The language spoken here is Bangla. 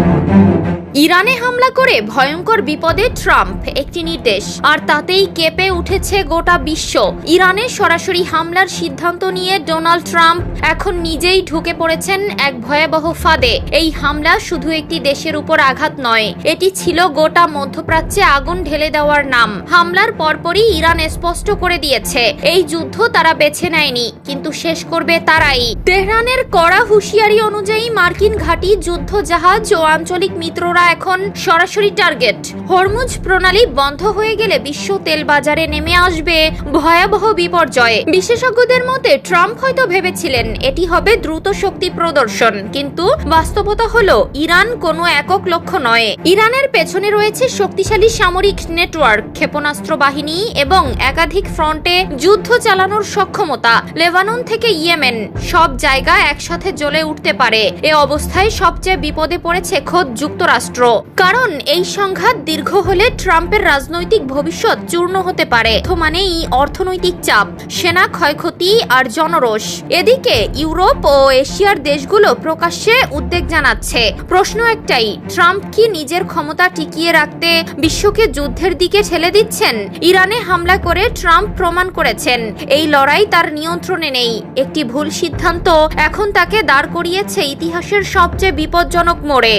Thank you. ইরানে হামলা করে ভয়ঙ্কর বিপদে ট্রাম্প, একটি নির্দেশ। আর তাতেই কেঁপে উঠেছে গোটা বিশ্ব। ইরানে সরাসরি হামলার সিদ্ধান্ত নিয়ে ডোনাল্ড ট্রাম্প এখন নিজেই ঢুকে পড়েছেন এক ভয়াবহ ফাঁদে। এই হামলা শুধু একটি দেশের উপর আঘাত নয়, এটি ছিল গোটা মধ্যপ্রাচ্যে আগুন ঢেলে দেওয়ার নাম। হামলার পরপরই ইরান স্পষ্ট করে দিয়েছে, এই যুদ্ধ তারা বেছে নেয়নি, কিন্তু শেষ করবে তারাই। তেহরানের কড়া হুঁশিয়ারি অনুযায়ী মার্কিন ঘাঁটি যুদ্ধ জাহাজ ও আঞ্চলিক মিত্ররা এখন সরাসরি টার্গেট। হরমুজ প্রণালী বন্ধ হয়ে গেলে বিশ্ব তেল বাজারে নেমে আসবে ভয়াবহ বিপর্যয়ে। বিশেষজ্ঞদের মতে ট্রাম্প হয়তো ভেবেছিলেন এটি হবে দ্রুত শক্তি প্রদর্শন, কিন্তু বাস্তবতা হলো ইরান কোনো একক লক্ষ্য নয়। ইরানের পেছনে রয়েছে শক্তিশালী সামরিক নেটওয়ার্ক, ক্ষেপণাস্ত্র বাহিনী এবং একাধিক ফ্রন্টে যুদ্ধ চালানোর সক্ষমতা। লেবানন থেকে ইয়েমেন, সব জায়গা একসাথে জ্বলে উঠতে পারে। এ অবস্থায় সবচেয়ে বিপদে পড়েছে খোদ যুক্তরাষ্ট্র কারণ এই সংঘাত দীর্ঘ হলে ট্রাম্পের রাজনৈতিক ভবিষ্যৎ চূর্ণ হতে পারে। মানেই অর্থনৈতিক চাপ, সেনা ক্ষয়ক্ষতি আর জনরোষ। এদিকে ইউরোপ ও এশিয়ার দেশগুলো প্রকাশ্যে উদ্বেগ জানাচ্ছে। প্রশ্ন একটাই, ট্রাম্প কি নিজের ক্ষমতা টিকিয়ে রাখতে বিশ্বকে যুদ্ধের দিকে ঠেলে দিচ্ছেন? ইরানে হামলা করে ট্রাম্প প্রমাণ করেছেন। এই লড়াই তার নিয়ন্ত্রণে নেই। একটি ভুল সিদ্ধান্ত এখন তাকে দাঁড় করিয়েছে ইতিহাসের সবচেয়ে বিপজ্জনক মোড়ে।